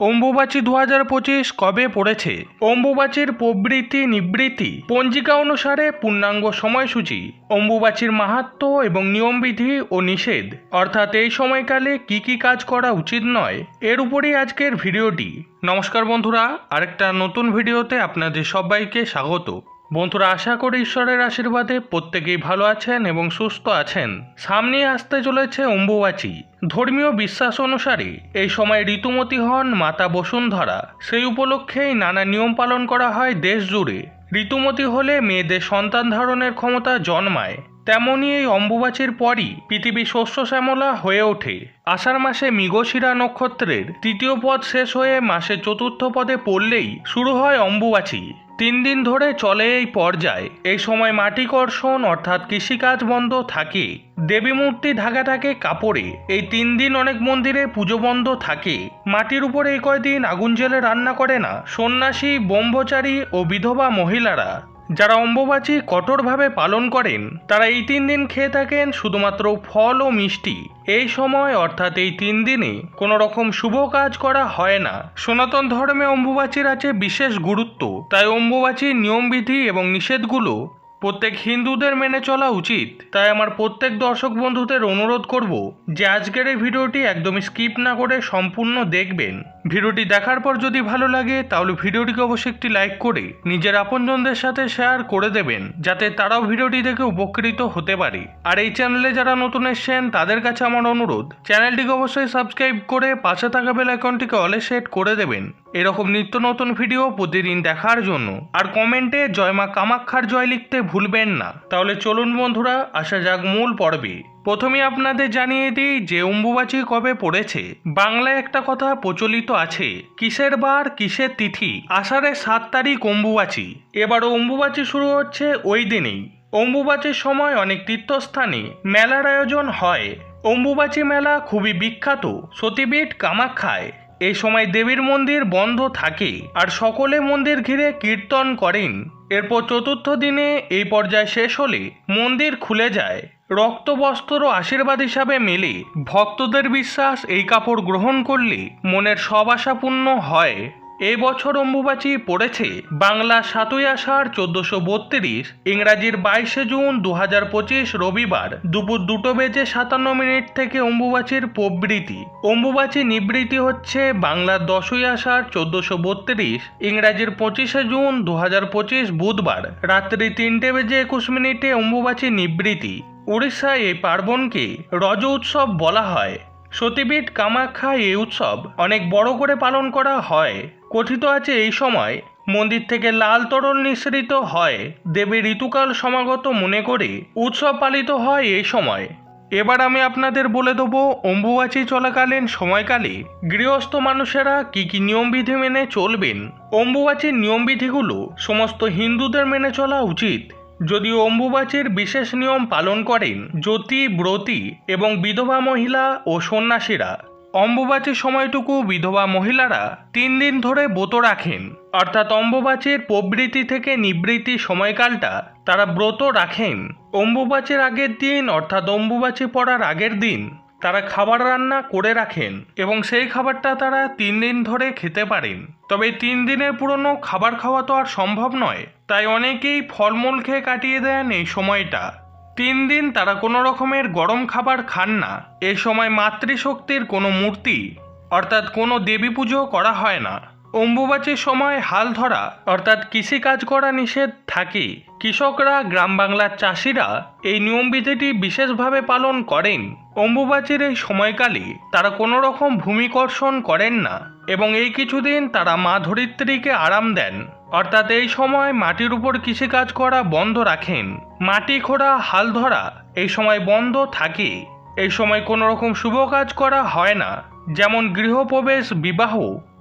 অম্বুবাচী দু হাজার পঁচিশ কবে পড়েছে? অম্বুবাচীর প্রবৃতি নিবৃত্তি পঞ্জিকা অনুসারে পূর্ণাঙ্গ সময়সূচি, অম্বুবাচীর মাহাত্ম এবং নিয়মবিধি ও নিষেধ। অর্থাৎ এই সময়কালে কি কি কাজ করা উচিত নয়, এর উপরই আজকের ভিডিওটি। নমস্কার বন্ধুরা, আরেকটা নতুন ভিডিওতে আপনাদের সবাইকে স্বাগত। বন্ধুরা, আশা করি ঈশ্বরের আশীর্বাদে প্রত্যেকেই ভালো আছেন এবং সুস্থ আছেন। সামনে আসতে চলেছে অম্বুবাচী। ধর্মীয় বিশ্বাস অনুসারে এই সময় ঋতুমতী হন মাতা বসুন্ধরা। সেই উপলক্ষেই নানা নিয়ম পালন করা হয় দেশ জুড়ে ঋতুমতী হলে মেয়েদের সন্তান ধারণের ক্ষমতা জন্মায়। তেমনই এই অম্বুবাচীর পরই পৃথিবী শস্য শ্যামলা হয়ে ওঠে। আষাঢ় মাসে মৃগশিরা নক্ষত্রের তৃতীয় পদ শেষ হয়ে মাসে চতুর্থ পদে পড়লেই শুরু হয় অম্বুবাচী। তিন দিন ধরে চলে এই পর্যায়। এই সময় মাটি কর্ষণ অর্থাৎ কৃষিকাজ বন্ধ থাকে। দেবী মূর্তি ঢাকা থাকে কাপড়ে এই তিন দিন অনেক মন্দিরে পুজো বন্ধ থাকে। মাটির উপরে এই কয়দিন আগুন জেলে রান্না করে না সন্ন্যাসী, ব্রহ্মচারী ও বিধবা মহিলারা। যারা অম্বুবাচী কঠোরভাবে পালন করেন, তারা এই তিন দিন খেয়ে থাকেন শুধুমাত্র ফল ও মিষ্টি। এই সময়, অর্থাৎ এই তিন দিনে, কোনো রকম শুভ কাজ করা হয় না। সনাতন ধর্মে অম্বুবাচীর আছে বিশেষ গুরুত্ব। তাই অম্বুবাচীর নিয়মবিধি এবং নিষেধগুলো প্রত্যেক হিন্দুদের মেনে চলা উচিত। তাই আমার প্রত্যেক দর্শক বন্ধুদের অনুরোধ করব যে আজকের এই ভিডিওটি একদমই স্কিপ না করে সম্পূর্ণ দেখবেন। ভিডিওটি দেখার পর যদি ভালো লাগে, তাহলে ভিডিওটিকে অবশ্যই একটি লাইক করে নিজের আপনজনদের সাথে শেয়ার করে দেবেন, যাতে তারাও ভিডিওটি দেখে উপকৃত হতে পারে। আর এই চ্যানেলে যারা নতুন এসছেন, তাদের কাছে আমার অনুরোধ, চ্যানেলটিকে অবশ্যই সাবস্ক্রাইব করে পাশে থাকা বেল আইকনটিকে অলে সেট করে দেবেন। এরকম নিত্য নতুন ভিডিও প্রতিদিন দেখার জন্য। আর কমেন্টে জয় মা কামাক্ষার জয় লিখতে ভুলবেন না। তাহলে চলুন বন্ধুরা, আসা যাক মূল পর্বে। প্রথমে আপনাদের জানিয়ে দিই যে অম্বুবাচী কবে পড়েছে। বাংলায় একটা কথা প্রচলিত আছে, কিসের বার, কিসের তিথি? আষাঢ়ের সাত তারিখ অম্বুবাচী। এবার অম্বুবাচী শুরু হচ্ছে ওই দিনেই। অম্বুবাচীর সময় অনেক তীর্থস্থানে মেলার আয়োজন হয়। অম্বুবাচী মেলা খুবই বিখ্যাত, সতীপীঠ কামাখ্যায়। এই সময় দেবীর মন্দির বন্ধ থাকে আর সকলে মন্দির ঘিরে কীর্তন করেন। এরপর চতুর্থ দিনে এই পর্যায় শেষ হলে মন্দির খুলে যায়। রক্ত বস্ত্র আশীর্বাদ হিসাবে মেলে। ভক্তদের বিশ্বাস এই কাপড় গ্রহণ করলে মনের সব আশা পূর্ণ হয়। এ বছর অম্বুবাচী পড়েছে বাংলা সাতই আষাঢ় চোদ্দশো বত্রিশ, ইংরাজির বাইশে জুন দু হাজার পঁচিশ রবিবার দুপুর দুটো বেজে সাতান্ন মিনিট থেকে অম্বুবাচীর প্রবৃতি অম্বুবাচী নিবৃত্তি হচ্ছে বাংলার দশই আষাঢ় চোদ্দশো বত্রিশ, ইংরাজির পঁচিশে জুন দু হাজার পঁচিশ বুধবার। রাত্রি তিনটে বেজে একুশ মিনিটে অম্বুবাচী নিবৃত্তি। উড়িষ্যায় এই পার্বণকে রজ উৎসব বলা হয়। সতীপীঠ কামাখ্যা এই উৎসব অনেক বড় করে পালন করা হয়। কথিত আছে এই সময় মন্দির থেকে লাল তরল নিঃসৃত হয়। দেবী ঋতুকাল সমাগত মনে করে উৎসব পালিত হয় এই সময়। এবার আমি আপনাদের বলে দেবো, অম্বুবাচী চলাকালীন সময়কালে গৃহস্থ মানুষেরা কি কি নিয়মবিধি মেনে চলবেন? অম্বুবাচীর নিয়মবিধিগুলো সমস্ত হিন্দুদের মেনে চলা উচিত। যদিও অম্বুবাচীর বিশেষ নিয়ম পালন করেন জ্যোতি, ব্রতী এবং বিধবা মহিলা ও সন্ন্যাসীরা। অম্বুবাচীর সময়টুকু বিধবা মহিলারা তিন দিন ধরে ব্রত রাখেন। অর্থাৎ অম্বুবাচীর প্রবৃতি থেকে নিবৃত্তি সময়কালটা তারা ব্রত রাখেন। অম্বুবাচীর আগের দিন অর্থাৎ অম্বুবাচী পড়ার আগের দিন তারা খাবার রান্না করে রাখেন এবং সেই খাবারটা তারা তিন দিন ধরে খেতে পারেন। তবে তিন দিনের পুরনো খাবার খাওয়া তো আর সম্ভব নয়। তাই অনেকেই ফলমূল খেয়ে কাটিয়ে দেন এই সময়টা। তিন দিন তারা কোনো রকমের গরম খাবার খান না। এই সময় মাতৃশক্তির কোনো মূর্তি, অর্থাৎ কোনো দেবী পুজো করা হয় না। অম্বুবাচীর সময় হাল ধরা, অর্থাৎ কৃষিকাজ করা নিষেধ থাকে। কৃষকরা গ্রাম বাংলার চাষিরা এই নিয়মবিধিটি বিশেষভাবে পালন করেন। অম্বুবাচীর এই সময়কালে তারা কোনো রকম ভূমিকর্ষণ করেন না এবং এই কিছুদিন তারা মা ধরিত্রীকে আরাম দেন। অর্থাৎ এই সময় মাটির উপর কৃষিকাজ করা বন্ধ রাখেন। মাটি খোঁড়া, হাল ধরা এই সময় বন্ধ থাকে। এই সময় কোনো রকম শুভ কাজ করা হয় না। যেমন গৃহপ্রবেশ, বিবাহ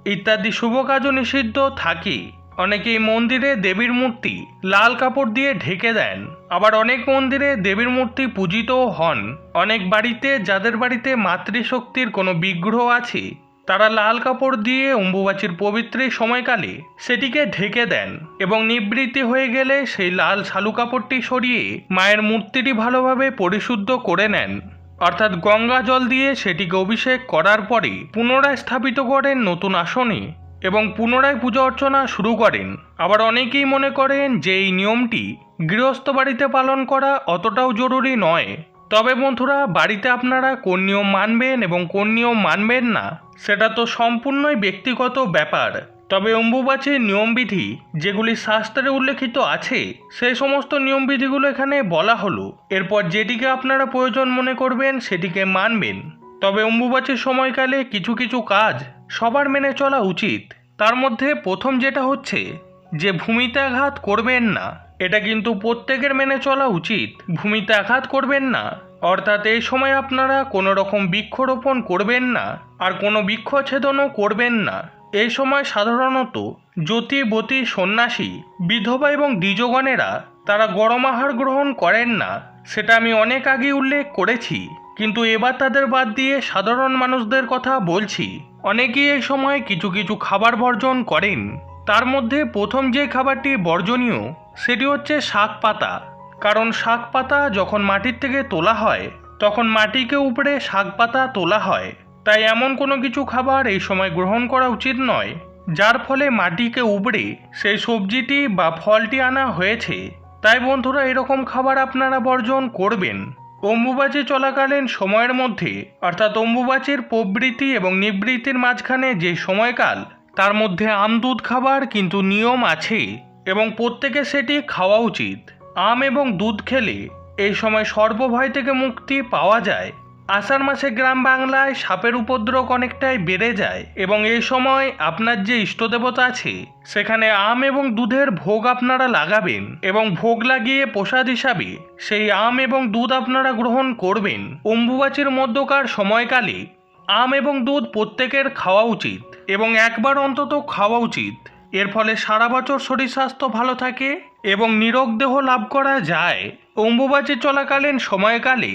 ইত্যাদি শুভ কাজও নিষিদ্ধ থাকে। অনেকেই মন্দিরে দেবীর মূর্তি লাল কাপড় দিয়ে ঢেকে দেন। আবার অনেক মন্দিরে দেবীর মূর্তি পূজিতও হন। অনেক বাড়িতে, যাদের বাড়িতে মাতৃশক্তির কোনো বিগ্রহ আছে, তারা লাল কাপড় দিয়ে অম্বুবাচীর পবিত্র সময়কালে সেটিকে ঢেকে দেন এবং নিবৃত্তি হয়ে গেলে সেই লাল শালু কাপড়টি সরিয়ে মায়ের মূর্তিটি ভালোভাবে পরিশুদ্ধ করে নেন। অর্থাৎ গঙ্গা জল দিয়ে সেটিকে অভিষেক করার পরে পুনরায় স্থাপিত করেন নতুন আসনে। এবং পুনরায় পূজা অর্চনা শুরু করেন। আবার অনেকেই মনে করেন যে এই নিয়মটি গৃহস্থ বাড়িতে পালন করা অতটাও জরুরি নয়। তবে বন্ধুরা, বাড়িতে আপনারা কোন নিয়ম মানবেন এবং কোন নিয়ম মানবেন না, সেটা তো সম্পূর্ণই ব্যক্তিগত ব্যাপার। তবে অম্বুবাচীর নিয়মবিধি যেগুলি শাস্ত্রে উল্লেখিত আছে, সেই সমস্ত নিয়মবিধিগুলো এখানে বলা হলো। এরপর যেটিকে আপনারা প্রয়োজন মনে করবেন, সেটিকে মানবেন। তবে অম্বুবাচীর সময়কালে কিছু কিছু কাজ সবার মেনে চলা উচিত। তার মধ্যে প্রথম যেটা হচ্ছে যে ভূমিতে আঘাত করবেন না। এটা কিন্তু প্রত্যেকের মেনে চলা উচিত। ভূমিতে আঘাত করবেন না। অর্থাৎ এই সময় আপনারা কোনো রকম বৃক্ষরোপণ করবেন না আর কোনো বৃক্ষছেদনও করবেন না। এই সময় সাধারণত জ্যোতিবতী সন্ন্যাসী, বিধবা এবং দ্বিজগণেরা তারা গরম আহার গ্রহণ করেন না। সেটা আমি অনেক আগে উল্লেখ করেছি। কিন্তু এবার তাদের বাদ দিয়ে সাধারণ মানুষদের কথা বলছি। অনেকেই এই সময় কিছু কিছু খাবার বর্জন করেন। তার মধ্যে প্রথম যে খাবারটি বর্জনীয়, সেটি হচ্ছে শাক পাতা। কারণ শাক পাতা যখন মাটির থেকে তোলা হয়, তখন মাটিকে উপরে শাক পাতা তোলা হয়। তাই এমন কোনো কিছু খাবার এই সময় গ্রহণ করা উচিত নয়, যার ফলে মাটিকে উবড়ে সেই সবজিটি বা ফলটি আনা হয়েছে। তাই বন্ধুরা, এরকম খাবার আপনারা বর্জন করবেন। অম্বুবাচী চলাকালীন সময়ের মধ্যে, অর্থাৎ অম্বুবাচীর প্রবৃত্তি এবং নিবৃত্তির মাঝখানে যে সময়কাল, তার মধ্যে আম দুধ খাবার কিন্তু নিয়ম আছে এবং প্রত্যেকে সেটি খাওয়া উচিত। আম এবং দুধ খেলে এই সময় সর্বভয় থেকে মুক্তি পাওয়া যায়। আষাঢ় মাসে গ্রাম বাংলায় সাপের উপদ্রব অনেকটাই বেড়ে যায় এবং এই সময় আপনার যে ইষ্টদেবতা আছে, সেখানে আম এবং দুধের ভোগ আপনারা লাগাবেন এবং ভোগ লাগিয়ে প্রসাদ হিসাবে সেই আম এবং দুধ আপনারা গ্রহণ করবেন। অম্বুবাচীর মধ্যকার সময়কালে আম এবং দুধ প্রত্যেকের খাওয়া উচিত এবং একবার অন্তত খাওয়া উচিত। এর ফলে সারা বছর শরীর স্বাস্থ্য ভালো থাকে এবং নিরোগ দেহ লাভ করা যায়। অম্বুবাচী চলাকালীন সময়কালে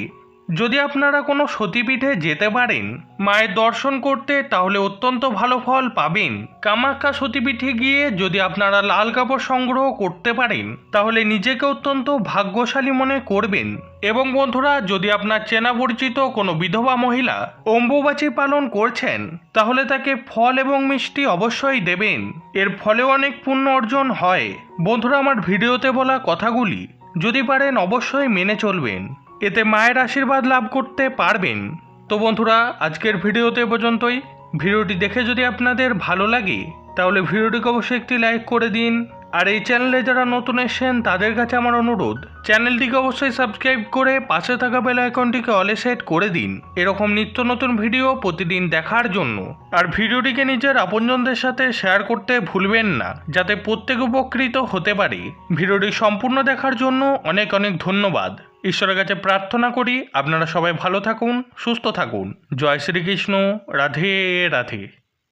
যদি আপনারা কোনো সতীপীঠে যেতে পারেন, মায়ের দর্শন করতে, তাহলে অত্যন্ত ভালো ফল পাবেন। কামাখ্যা সতীপীঠে গিয়ে যদি আপনারা লাল কাপড় সংগ্রহ করতে পারেন, তাহলে নিজেকে অত্যন্ত ভাগ্যশালী মনে করবেন। এবং বন্ধুরা, যদি আপনার চেনা পরিচিত কোনো বিধবা মহিলা অম্বুবাচী পালন করছেন, তাহলে তাকে ফল এবং মিষ্টি অবশ্যই দেবেন। এর ফলেও অনেক পুণ্য অর্জন হয়। বন্ধুরা, আমার ভিডিওতে বলা কথাগুলি যদি পারেন, অবশ্যই মেনে চলবেন। এতে মায়ের আশীর্বাদ লাভ করতে পারবেন। তো বন্ধুরা, আজকের ভিডিওতে পর্যন্তই। ভিডিওটি দেখে যদি আপনাদের ভালো লাগে, তাহলে ভিডিওটিকে অবশ্যই একটি লাইক করে দিন। আর এই চ্যানেলে যারা নতুন এসেছেন, তাদের কাছে আমার অনুরোধ, চ্যানেলটিকে অবশ্যই সাবস্ক্রাইব করে পাশে থাকা বেল আইকনটিকে অলে সেট করে দিন। এরকম নিত্য নতুন ভিডিও প্রতিদিন দেখার জন্য। আর ভিডিওটিকে নিজের আপনজনদের সাথে শেয়ার করতে ভুলবেন না, যাতে প্রত্যেক উপকৃত হতে পারে। ভিডিওটি সম্পূর্ণ দেখার জন্য অনেক অনেক ধন্যবাদ। ঈশ্বরের কাছে প্রার্থনা করি। আপনারা সবাই ভালো থাকুন সুস্থ থাকুন। জয় শ্রীকৃষ্ণ। রাধে রাধে।